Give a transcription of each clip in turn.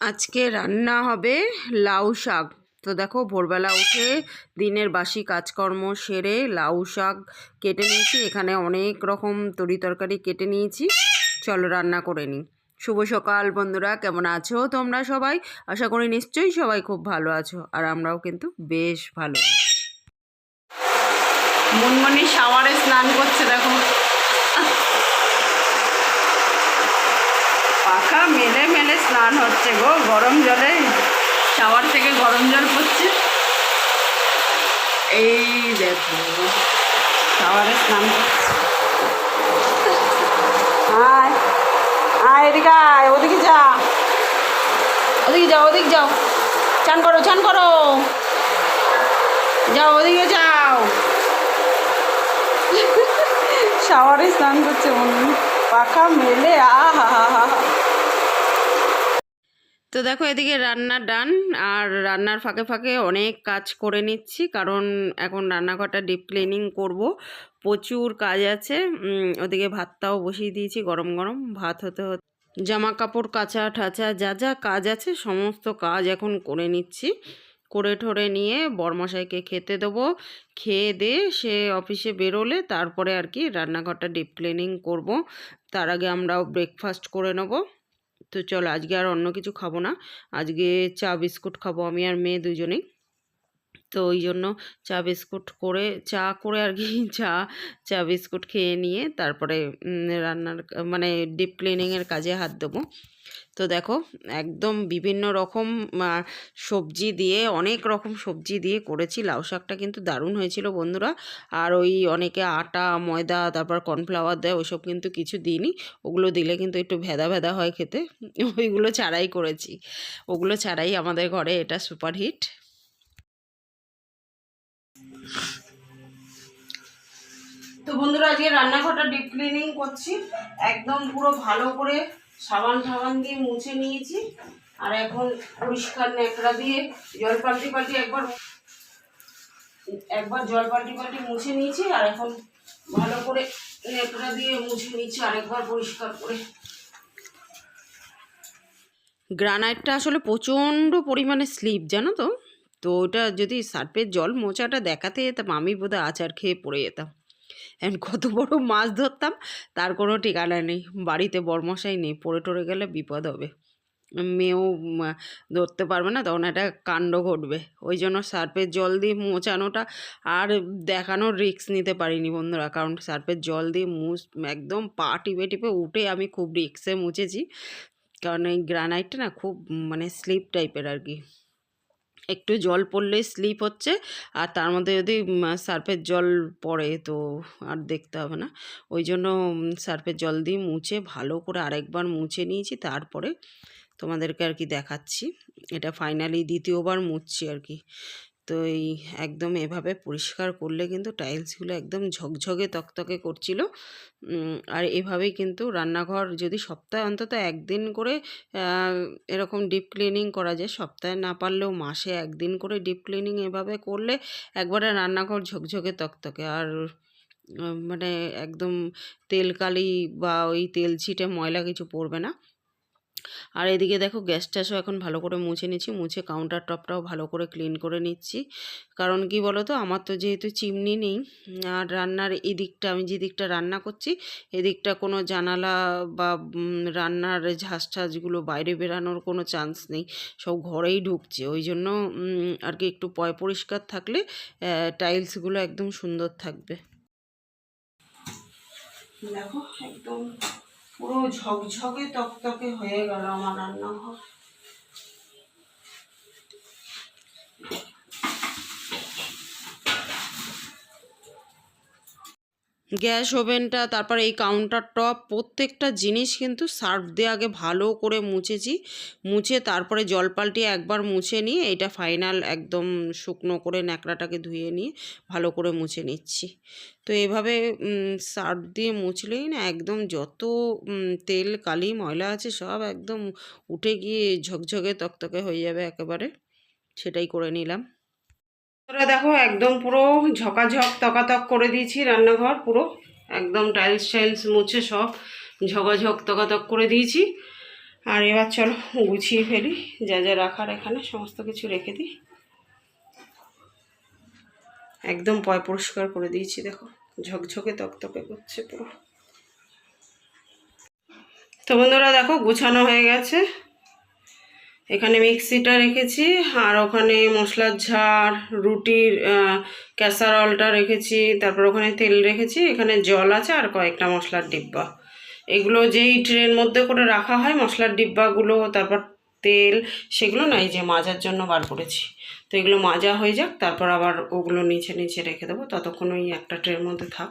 আজকে রান্না হবে লাউ শাক। তো দেখো, ভোরবেলা উঠে দিনের বাসি কাজকর্ম সেরে লাউ শাক কেটে নিয়েছি। এখানে অনেক রকম তরি তরকারি কেটে নিয়েছি। চলো রান্না করে নিই। শুভ সকাল বন্ধুরা, কেমন আছো তোমরা সবাই? আশা করি নিশ্চয়ই সবাই খুব ভালো আছো, আর আমরাও কিন্তু বেশ ভালো আছি। মনমনি শাওয়ারে স্নান করছে, দেখো। পাখা মেলে স্নান হচ্ছে গো, গরম জলে। শাওয়ার থেকে গরম জল পড়ছে। এই দেখো, শাওয়ারে স্নান করছে। এদিকে আয়, ওদিকে যা। ওদিকে যাও ওদিকে যাও। চান করো চান করো। যাও, ওদিকে যাও। শাওয়ারে স্নান করছে মনে পাখা মেলে, আহা। তো দেখো এদিকে রান্না ডান আর রান্নার ফাঁকে ফাঁকে অনেক কাজ করে নিচ্ছি, কারণ এখন রান্নাঘরটা ডিপ ক্লিনিং করব। প্রচুর কাজ আছে ওদিকে ভাতটাও বসিয়ে দিয়েছি গরম গরম, ভাত হতে হতে। জামা কাপড় কাচা ঠাচা, যা যা কাজ আছে সমস্ত কাজ এখন করে নিচ্ছি। করে ঠরে নিয়ে বরমশাইকে খেতে দেবো, খেয়ে দিয়ে সে অফিসে বেরোলে তারপরে আর কি রান্নাঘরটা ডিপ ক্লিনিং করব। তার আগে আমরাও ব্রেকফাস্ট করে নেব। তো চলো আজকে আর অন্য কিছু খাব না। আজকে চা, বিস্কুট খাব আমি আর মেয়ে দুজনেই। তো ওই জন্য চা বিস্কুট করে, চা করে আর কি চা চা বিস্কুট খেয়ে নিয়ে তারপরে রান্নার মানে ডিপ ক্লিনিংয়ের কাজে হাত দেবো। তো দেখো, একদম বিভিন্ন রকম সবজি দিয়ে, অনেক রকম সবজি দিয়ে করেছি। লাউ শাকটা কিন্তু দারুণ হয়েছিল বন্ধুরা। আর ওই অনেকে আটা, ময়দা, তারপর কর্নফ্লাওয়ার দেয় ওসব কিন্তু কিছু দিইনি। ওগুলো দিলে কিন্তু একটু ভেদা ভেদা হয় খেতে। ওইগুলো ছাড়াই করেছি। ওগুলো ছাড়াই আমাদের ঘরে এটা সুপারহিট। তো বন্ধুরা, আজকে রান্নাঘরটা ডিপ ক্লিনিং করছি। একদম পুরো ভালো করে সাবান সাবান দিয়ে মুছে নিয়েছি। আর এখন পরিষ্কার ন্যাকড়া দিয়ে জল পাল্টি পাল্টি একবার একবার জল পাল্টি পাল্টি মুছে নিয়েছি, আর এখন ভালো করে ন্যাকড়া দিয়ে মুছে নিচ্ছি আরেকবার পরিষ্কার করে। গ্রানাইটটা আসলে প্রচণ্ড পরিমাণে স্লিপ, জানো তো? তো ওটা যদি সার্ফের জল মোচাটা দেখাতে যেতাম, আমি বোধহয় আচার খেয়ে পড়ে যেতাম। এখন কত বড় মাছ ধরতাম, তার কোনো ঠিকানা নেই। বাড়িতে বরমশাই নেই, পড়ে টরে গেলে বিপদ হবে। মেয়েও ধরতে পারবে না, তখন একটা কাণ্ড ঘটবে। ওই জন্য সার্ফের জল দিয়ে মোচানোটা আর দেখানোর রিস্ক নিতে পারিনি বন্ধুরা, কারণ সার্ফের জল দিয়ে মুছ একদম পা টিপে টিপে উঠে আমি খুব রিক্সে মুছেছি। কারণ এই গ্রানাইটটা না খুব মানে স্লিপ টাইপের আর কি। একটু জল পড়লেই স্লিপ হচ্ছে। আর তার মধ্যে যদি সার্ফের জল পড়ে তো আর দেখতে হবে না। ওই জন্য সার্ফের জল দিয়ে মুছে ভালো করে আরেকবার মুছে নিয়েছি। তারপরে তোমাদেরকে আর কি দেখাচ্ছি। এটা ফাইনালি দ্বিতীয়বার মুছছি আর কি। তো এই একদম এভাবে পরিষ্কার করলে কিন্তু টাইলসগুলো একদম ঝকঝকে তকতকে করছিল। আর এভাবেই কিন্তু রান্নাঘর যদি সপ্তাহে অন্তত একদিন করে এরকম ডিপ ক্লিনিং করা যায়, সপ্তাহে না পারলেও মাসে একদিন করে ডিপ ক্লিনিং এভাবে করলে একবারে রান্নাঘর ঝকঝকে তকতকে। আর মানে একদম তেল কালি বা ওই তেল ছিটে ময়লা কিছু পড়বে না। আর এদিকে দেখো গ্যাস ট্যাসও এখন ভালো করে মুছে নিচ্ছি, মুছে কাউন্টার টপটাও ভালো করে ক্লিন করে নিচ্ছি। কারণ কি বলো তো আমার তো যেহেতু চিমনি নেই, আর রান্নার এদিকটা, আমি যে দিকটা রান্না করছি, এদিকটা কোনো জানালা বা রান্নার ঝাঁস ঠাসগুলো বাইরে বেরানোর কোনো চান্স নেই, সব ঘরেই ঢুকছে। ওই জন্য আর কি একটু পয় পরিষ্কার থাকলে টাইলসগুলো একদম সুন্দর থাকবে। দেখো, একদম পুরো ঝকঝকে তকতকে হয়ে গেল আমার রান্নাঘর। গ্যাস ওভেনটা, তারপর এই কাউন্টার টপ প্রত্যেকটা জিনিস কিন্তু সার্ফ দিয়ে আগে ভালো করে মুছেছি। মুছে তারপরে জল পাল্টিয়ে একবার মুছে নিয়ে, এটা ফাইনাল একদম শুকনো করে ন্যাকড়াটাকে ধুয়ে নিয়ে ভালো করে মুছে নিচ্ছি। তো এভাবে সার্ফ দিয়ে মুছলেই না একদম যত তেল, কালি, ময়লা আছে সব একদম উঠে গিয়ে ঝকঝকে তকতকে হয়ে যাবে একেবারে। সেটাই করে নিলাম। তোরা দেখো একদম পুরো ঝকাঝক, তকাতক করে দিয়েছি রান্নাঘর, পুরো একদম টাইলস টাইলস মুছে সব ঝকাঝক, তকাতক করে দিয়েছি। আর এবার চলো গুছিয়ে ফেলি, যা যা রাখার এখানে সমস্ত কিছু রেখে দিই। একদম পয় পরিষ্কার করে দিয়েছি, দেখো ঝকঝকে, তকতকে করছে পুরো। তো বন্ধুরা দেখো গুছানো হয়ে গেছে। এখানে মিক্সিটা রেখেছি, আর ওখানে মশলার ঝাড় রুটির ক্যাসারলটা রেখেছি, তারপর ওখানে তেল রেখেছি, এখানে জল আছে আর কয়েকটা মশলার ডিব্বা। এগুলো যেই ট্রের মধ্যে করে রাখা হয় মশলার ডিব্বাগুলো, তারপর তেল, সেগুলো না এই যে মাজার জন্য বার করেছি। তো এগুলো মাজা হয়ে যাক, তারপর আবার ওগুলো নিচে নিচে রেখে দেবো, ততক্ষণ ওই একটা ট্রের মধ্যে থাক।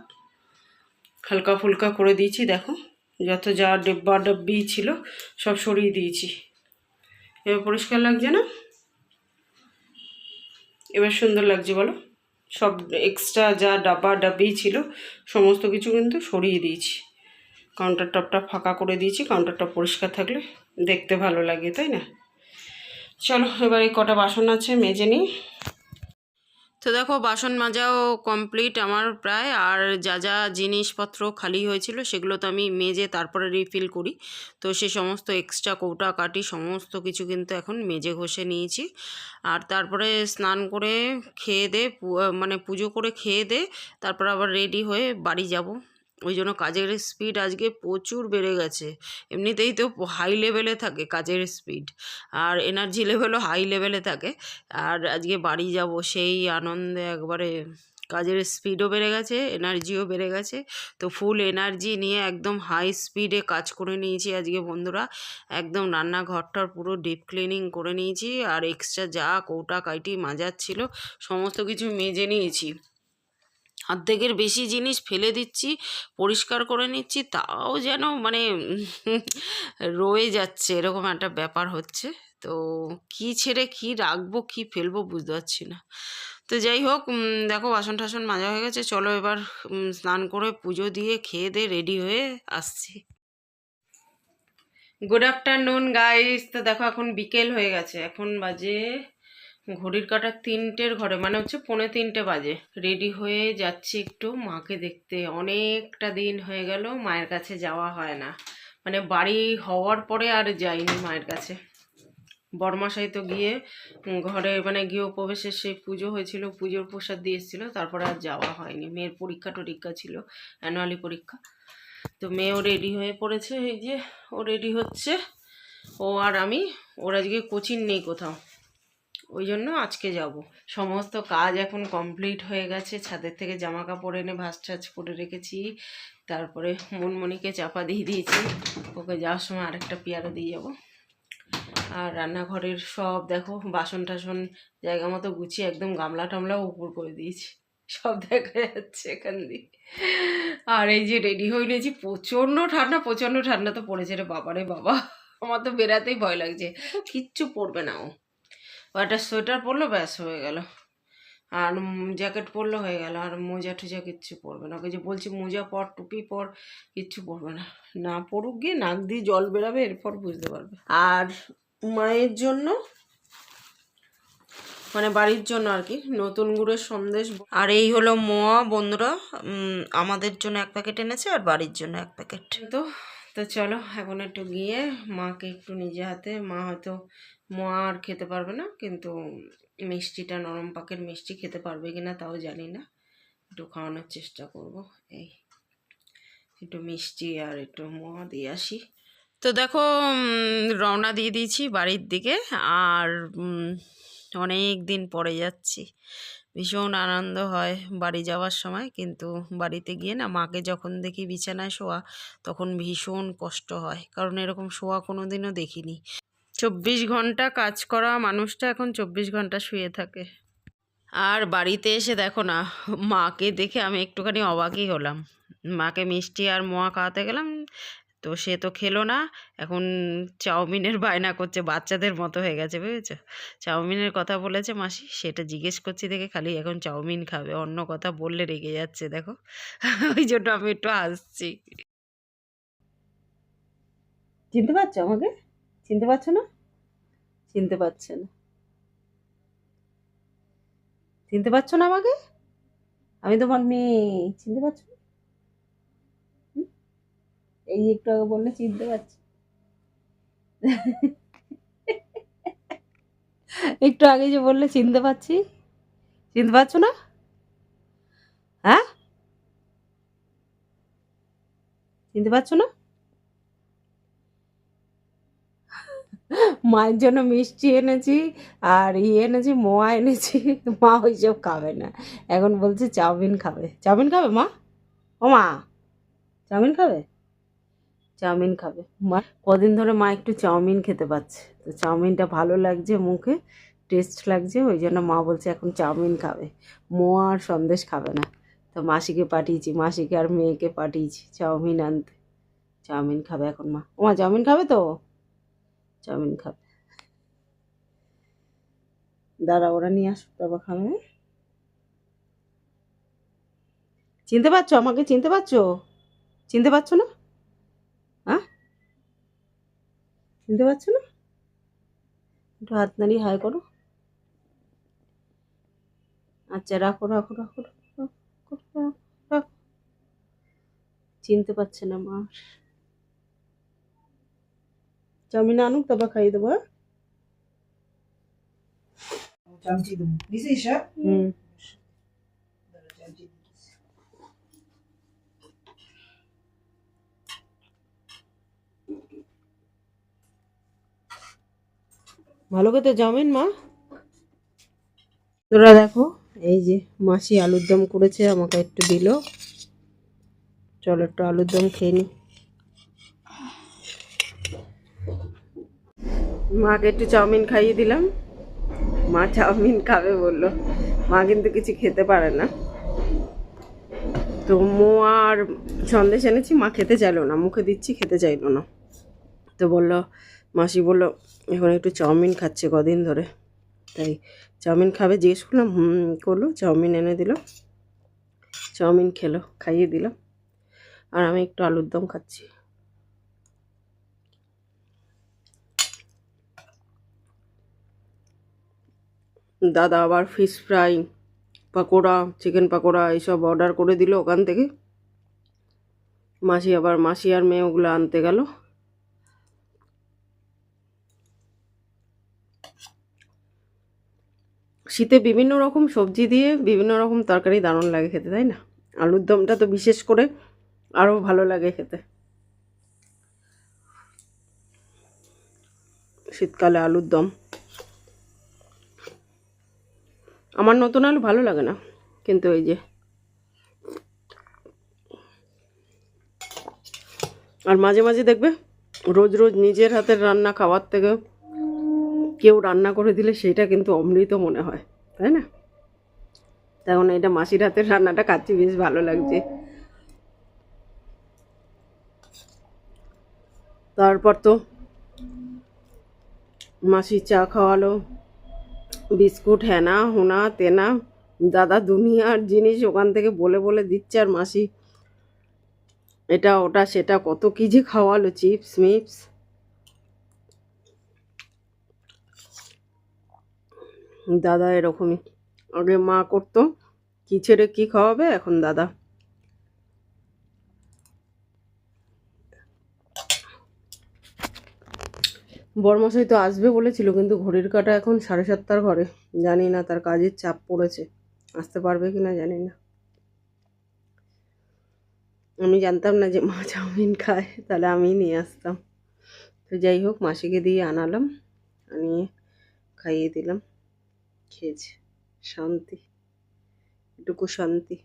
হালকা ফুলকা করে দিয়েছি, দেখো, যত যা ডিব্বা ডব্বি ছিল, সব সরিয়ে দিয়েছি। এবার পরিষ্কার লাগছে না? এবার সুন্দর লাগছে বলো। সব এক্সট্রা যা ডাব্বা ডাব্বি ছিল, সমস্ত কিছু কিন্তু সরিয়ে দিয়েছি। কাউন্টার টপটা ফাঁকা করে দিয়েছি কাউন্টার টপ পরিষ্কার থাকলে দেখতে ভালো লাগে, তাই না? চলো, এবার এই কটা বাসন আছে, মেজে নিই। তো দেখো, বাসন মাজাও কমপ্লিট আমার প্রায়। আর যা যা জিনিসপত্র খালি হয়েছিল সেগুলো তো আমি মেজে তারপরে রিফিল করি। তো সে সমস্ত এক্সট্রা কৌটা কাটি সমস্ত কিছু কিন্তু এখন মেজে ঘষে নিয়েছি। আর তারপরে স্নান করে খেয়ে দে মানে পুজো করে খেয়ে দে, তারপর আবার রেডি হয়ে বাড়ি যাব। ওই জন্য কাজের স্পিড আজকে প্রচুর বেড়ে গেছে। এমনিতেই তো হাই লেভেলে থাকে কাজের স্পিড আর এনার্জি লেভেলও হাই লেভেলে থাকে। আর আজকে বাড়ি যাব সেই আনন্দে একবারে কাজের স্পিডও বেড়ে গেছে এনার্জিও বেড়ে গেছে। তো ফুল এনার্জি নিয়ে একদম হাই স্পিডে কাজ করে নিয়েছি আজকে বন্ধুরা। একদম রান্নাঘরটার পুরো ডিপ ক্লিনিং করে নিয়েছি, আর এক্সট্রা যা কৌটা কাইটি মাজার ছিল, সমস্ত কিছু মেজে নিয়েছি। অর্ধেকের বেশি জিনিস ফেলে দিচ্ছি, পরিষ্কার করে নিচ্ছি, তাও যেন মানে রয়ে যাচ্ছে, এরকম একটা ব্যাপার হচ্ছে। তো কি ছেড়ে কি রাখব, কি ফেলব বুঝতে পারছি না। তো যাই হোক দেখো বাসন টাসন মাজা হয়ে গেছে, চলো এবার স্নান করে পুজো দিয়ে খেয়ে দিয়ে রেডি হয়ে আসছি। গুড আফটারনুন গাইস তো দেখো এখন বিকেল হয়ে গেছে, এখন বাজে ঘড়ির কাঁটা তিনটের ঘরে মানে হচ্ছে পৌনে তিনটে বাজে। রেডি হয়ে যাচ্ছি একটু। মাকে দেখতে অনেকটা দিন হয়ে গেল, মায়ের কাছে যাওয়া হয় না। মানে বাড়ি হওয়ার পরে আর যাইনি মায়ের কাছে। বরমাসাই তো গিয়ে ঘরে মানে গিয়ে গৃহপ্রবেশের সেই পুজো হয়েছিল, পুজোর প্রসাদ দিয়ে এসেছিল, তারপরে আর যাওয়া হয়নি। মেয়ের পরীক্ষা টরীক্ষা ছিল অ্যানুয়ালি পরীক্ষা। তো মেয়েও রেডি হয়ে পড়েছে, এই যে ও রেডি হচ্ছে। ও আর আমি, ওর আজকে কোচিং নেই কোথাও। ওই জন্য আজকে যাব। সমস্ত কাজ এখন কমপ্লিট হয়ে গেছে। ছাদের থেকে জামা কাপড় এনে ভাস টাজ করে রেখেছি। তারপরে মনমণিকে চাপা দিয়ে দিয়েছি। ওকে যাওয়ার সময় আরেকটা পেয়ারা দিয়ে যাব। আর রান্নাঘরের সব দেখো, বাসন টাসন জায়গা মতো গুছিয়ে একদম গামলা টামলাও উপর করে দিয়েছি। সব দেখা যাচ্ছে এখান দিয়ে। আর এই যে রেডি হয়ে নিয়েছি, প্রচণ্ড ঠান্ডা প্রচণ্ড ঠান্ডা তো পড়েছে রে বাবা রে বাবা। আমার তো বেরাতেই ভয় লাগছে। কিচ্ছু পরবে না ও। একটা সোয়েটার পরলো, ব্যাস হয়ে গেল। আর জ্যাকেট পরলে হয়ে গেল, আর মোজা টুজা কিচ্ছু পরবে না। ওকে যে বলছি, মোজা পর, টুপি পর, কিচ্ছু পরবে না। না পড়ুক গিয়ে, নাক দিয়ে জল বেরাবে, এরপর বুঝতে পারবে। আর মায়ের জন্য মানে বাড়ির জন্য আর কি, নতুন গুড়ের সন্দেশ। আর এই হলো মোয়া, বন্ধুরা। আমাদের জন্য এক প্যাকেট এনেছে, আর বাড়ির জন্য এক প্যাকেট। তো তো চলো, এখন একটু গিয়ে মাকে একটু নিজে হাতে, মা হয়তো মোয়া আর খেতে পারবে না, কিন্তু মিষ্টিটা, নরম পাকের মিষ্টি খেতে পারবে কি না তাও জানি না। একটু খাওয়ানোর চেষ্টা করব, এই একটু মিষ্টি আর একটু মোয়া দিয়ে আসি। তো দেখো রওনা দিয়ে দিয়েছি বাড়ির দিকে, আর অনেক দিন পরে যাচ্ছি। ভীষণ আনন্দ হয় বাড়ি যাওয়ার সময়। কিন্তু বাড়িতে গিয়ে না মাকে যখন দেখি বিছানায় শোয়া, তখন ভীষণ কষ্ট হয়। কারণ এরকম শোয়া কোনো দিনও দেখিনি। চব্বিশ ঘণ্টা কাজ করা মানুষটা এখন চব্বিশ ঘণ্টা শুয়ে থাকে। আর বাড়িতে এসে দেখো না, মাকে দেখে আমি একটুখানি অবাকই হলাম। মাকে মিষ্টি আর মোয়া খাওয়াতে গেলাম। তো সে তো খেলো না। এখন চাউমিনের বায়না করছে, বাচ্চাদের মতো হয়ে গেছে, বুঝেছ? চাউমিনের কথা বলেছে মাসি, সেটা জিজ্ঞেস করছি দেখে খালি এখন চাউমিন খাবে, অন্য কথা বললে রেগে যাচ্ছে, দেখো। ওই জন্য আমি একটু হাসছি। চিনতে পারছ আমাকে? চিনতে পারছ না? চিনতে পারছে না। চিনতে পারছ না আমাকে? আমি তোমার মেয়ে, চিনতে পারছ? না? এই একটু আগে বললে চিনতে পারছি। একটু আগে যে বললে চিনতে পারছি। চিনতে পারছ না? হ্যাঁ? চিনতে পারছ না? মায়ের জন্য মিষ্টি এনেছি আর ইয়ে এনেছি, মোয়া এনেছি। মা ওইসব খাবে না। এখন বলছে চাউমিন খাবে। চাউমিন খাবে মা? ও মা, চাউমিন খাবে? চাউমিন খাবে। মা? কদিন ধরে মা একটু চাউমিন খেতে পাচ্ছে। তো চাউমিনটা ভালো লাগছে মুখে টেস্ট লাগছে ওই জন্য মা বলছে এখন চাউমিন খাবে। মো আর সন্দেশ খাবে না। তো মাসিকে পাঠিয়েছি মাসিকে আর মেয়েকে পাঠিয়েছি চাউমিন আনতে। চাউমিন খাবে এখন মা। ও মা চাউমিন খাবে তো? চাউমিন খাবে। দাঁড়া ওরা নিয়ে আসুক তারপর খাবে? চিনতে পারছ? আমাকে চিনতে পারছ? চিনতে পারছ না হ্যাঁ চিনতে পারছ না? একটু হাত নাড়িয়ে হাই করো। আচ্ছা রাখো রাখো রাখো রাখো, রাখো। চিনতে পারছে না মা। চাউমিন আনুক তারপর খাইয়ে দেবো হ্যাঁ? চামচি দেবো। দিছিস হ্যাঁ? হুম। ভালো খেতে চাউমিন, মা? তোরা দেখো, এই যে মাসি আলুর দম করেছে, আমাকে একটু দিল। চলো একটু আলুর দম খেয়ে নি। মাকে একটু চাউমিন খাইয়ে দিলাম। মা চাউমিন খাবে বলল। মা কিন্তু কিছু খেতে পারে না। তো মো আর সন্দেশ এনেছি, মা খেতে চাইলো না। মুখে দিচ্ছি, খেতে চাইলো না। তো বলল, মাসি বলল এখন একটু চাউমিন খাচ্ছে কদিন ধরে। তাই চাউমিন খাবে, জিজ্ঞেস করলাম, হুম, করল, চাউমিন এনে দিল। চাউমিন খেলো, খাইয়ে দিলাম আর আমি একটু আলুর দম খাচ্ছি। দাদা আবার fish fry pakora chicken pakora এইসব অর্ডার করে দিল ওখান থেকে। মাসি আবার মাসি আর মেয়ে ওগুলো আনতে গেল। শীতে বিভিন্ন রকম সবজি দিয়ে বিভিন্ন রকম তরকারি দারুণ লাগে খেতে, তাই না? আলুর দমটা তো বিশেষ করে আরও ভালো লাগে খেতে। শীতকালে আলুর দম। আমার নতুন আলু ভালো লাগে না, কিন্তু এই যে আর মাঝে মাঝে দেখবে রোজ রোজ নিজের হাতের রান্না খাওয়ার থেকে কেউ রান্না করে দিলে সেটা কিন্তু অমৃত মনে হয়, তাই না? তখন এটা মাসির হাতের রান্নাটা খাচ্ছি, বেশ ভালো লাগছে। তারপর তো মাসি চা খাওয়ালো, বিস্কুট, হেনা, হোনা, তেনা, দাদা দুনিয়ার জিনিস ওখান থেকে বলে বলে দিচ্ছে আর মাসি। এটা, ওটা, সেটা, কত কি যে খাওয়ালো, চিপস, মিপস। দাদা এরকমই। আগে মা করতো, কি ছেড়ে কি খাওয়াবে এখন দাদা। বরমশাই তো আসবে বলেছিল, কিন্তু ঘড়ির কাটা এখন সাড়ে সাতটার ঘরে। জানি না তার কাজের চাপ পড়েছে, আসতে পারবে কি না জানি না। আমি জানতাম না যে মা চাউমিন খায়, তাহলে আমিই নিয়ে আসতাম। তো যাই হোক, মাসিকে দিয়ে আনালাম, আনিয়ে খাইয়ে দিলাম। খেয়েছে। শান্তি এটুকু শান্তি।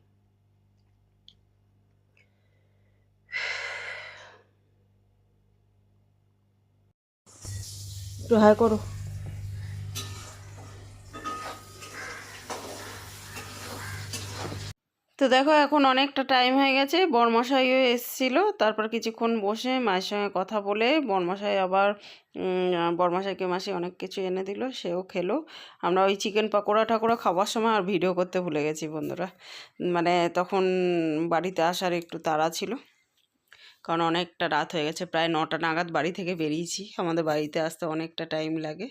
একটু হাই করো। তো দেখো এখন অনেকটা টাইম হয়ে গেছে। বরমশাইও এসেছিল। তারপর কিছুক্ষণ বসে মায়ের সঙ্গে কথা বলে বরমশাই আবার বরমশাইকে মাসি অনেক কিছু এনে দিল, সেও খেলো। আমরা ওই চিকেন পাকোড়া ঠাকুরা খাবার সময় আর ভিডিও করতে ভুলে গেছি বন্ধুরা। মানে তখন বাড়িতে আসার একটু তাড়া ছিল। কারণ অনেকটা রাত হয়ে গেছে, প্রায় নটা নাগাদ বাড়ি থেকে বেরিয়েছি। আমাদের বাড়িতে আসতে অনেকটা টাইম লাগে।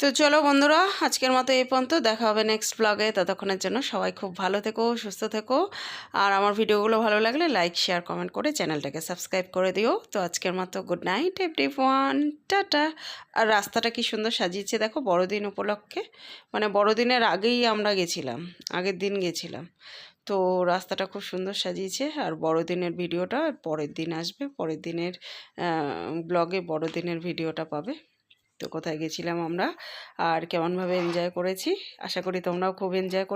তো চলো বন্ধুরা, আজকের মতো এই পর্যন্ত। দেখা হবে নেক্সট ব্লগে ততক্ষণের জন্য সবাই খুব ভালো থেকো, সুস্থ থেকো। আর আমার ভিডিওগুলো ভালো লাগলে লাইক শেয়ার কমেন্ট করে চ্যানেলটাকে সাবস্ক্রাইব করে দিও। তো আজকের মতো good night everyone tata. আর রাস্তাটা কি সুন্দর সাজিয়েছে দেখো, বড়দিন উপলক্ষে। মানে বড়দিনের আগেই আমরা গেছিলাম, আগের দিন গেছিলাম। তো রাস্তাটা খুব সুন্দর সাজিয়েছে। আর বড়দিনের ভিডিওটা, পরের দিন আসবে। পরের দিনের ব্লগে বড়দিনের ভিডিওটা পাবে। তো কোথায় গেছিলাম আমরা আর কেমনভাবে এনজয় করেছি? আশা করি তোমরাও খুব এনজয় করে